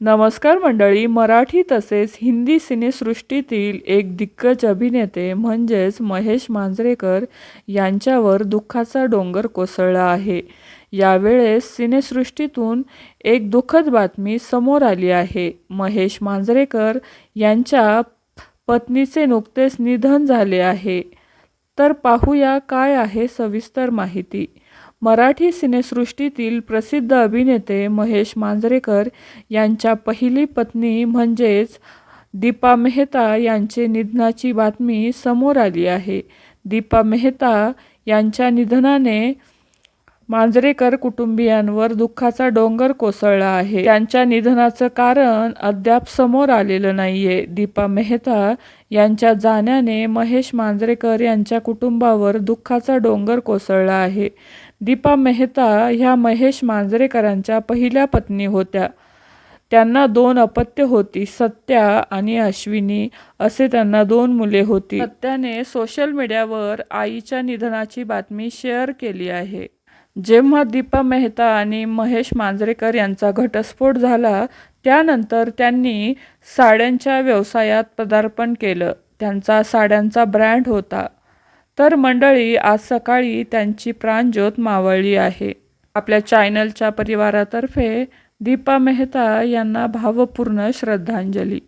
नमस्कार मंडळी मराठी तसेच हिंदी सिनेसृष्टीतील एक दिग्गज अभिनेते म्हणजेच महेश मांजरेकर यांच्यावर दुःखाचा डोंगर कोसळला आहे. यावेळेस सिनेसृष्टीतून एक दुःखद बातमी समोर आली आहे. महेश मांजरेकर यांच्या पत्नीचे नुकतेच निधन झाले आहे. तर पाहूया काय आहे सविस्तर माहिती. मराठी सिनेसृष्टीतील प्रसिद्ध अभिनेते महेश मांजरेकर यांच्या पहिली पत्नी म्हणजेच दीपा मेहता यांचे निधनाची बातमी समोर आली आहे. दीपा मेहता यांच्या निधनाने मांजरेकर कुटुंबियांवर दुःखाचा डोंगर कोसळला आहे. त्यांच्या निधनाचं कारण अद्याप समोर आलेलं नाहीये. दीपा मेहता यांच्या जाण्याने महेश मांजरेकर यांच्या कुटुंबावर दुःखाचा डोंगर कोसळला आहे. दीपा मेहता ह्या महेश मांजरेकरांच्या पहिल्या पत्नी होत्या. त्यांना दोन अपत्य होती सत्या आणि अश्विनी. असे त्यांना दोन मुले होती. सत्याने सोशल मीडियावर आईच्या निधनाची बातमी शेअर केली आहे. जेव्हा दीपा मेहता आणि महेश मांजरेकर यांचा घटस्फोट झाला त्यानंतर त्यांनी साड्यांच्या व्यवसायात पदार्पण केलं. त्यांचा साड्यांचा ब्रँड होता. तर मंडळी आज सकाळी त्यांची प्राणज्योत मावळली आहे. आपल्या चॅनलच्या परिवारातर्फे दीपा मेहता यांना भावपूर्ण श्रद्धांजली.